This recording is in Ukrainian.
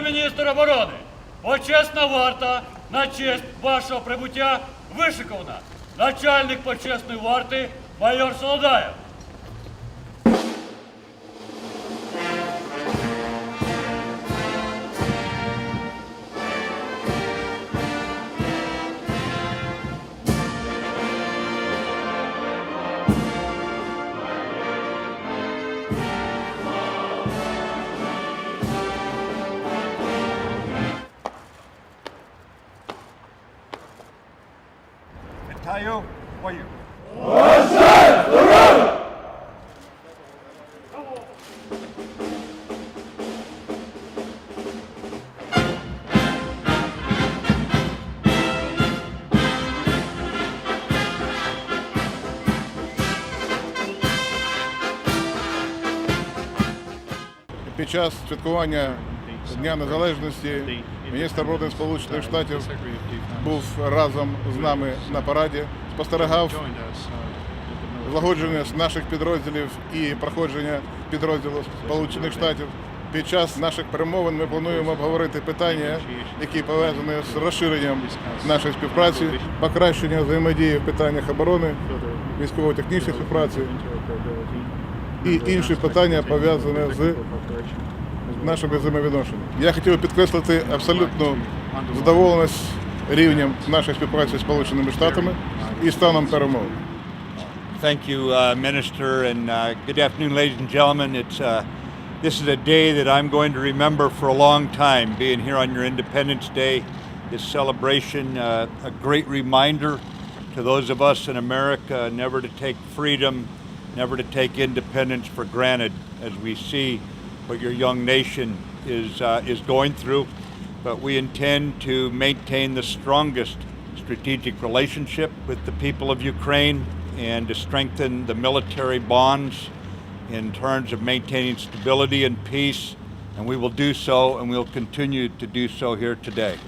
міністр оборони, почесна варта на честь вашого прибуття вишикована. Начальник почесної варти майор Солодаєв. Вітаю бою. Під час святкування Дня Незалежності міністр оборони Сполучених Штатів був разом з нами на параді, спостерігав злагодження наших підрозділів і проходження підрозділу Сполучених Штатів. Під час наших перемовин ми плануємо обговорити питання, які пов'язані з розширенням нашої співпраці, покращення взаємодії в питаннях оборони, військово-технічної співпраці і інші питання пов'язані з нашими взаємовідношеннями. Я хотів підкреслити абсолютну задоволеність рівнем нашої співпраці з Сполученими Штатами і станом перемови. Thank you, uh, Minister, and uh, good afternoon, ladies and gentlemen. It's uh, this is a day that I'm going to remember for a long time. Being here on your Independence Day, this celebration, uh, a great reminder to those of us in America never to take freedom, never to take independence for granted, as we see what your young nation is uh, is going through. But we intend to maintain the strongest strategic relationship with the people of Ukraine and to strengthen the military bonds in terms of maintaining stability and peace. And we will do so, and we'll continue to do so here today.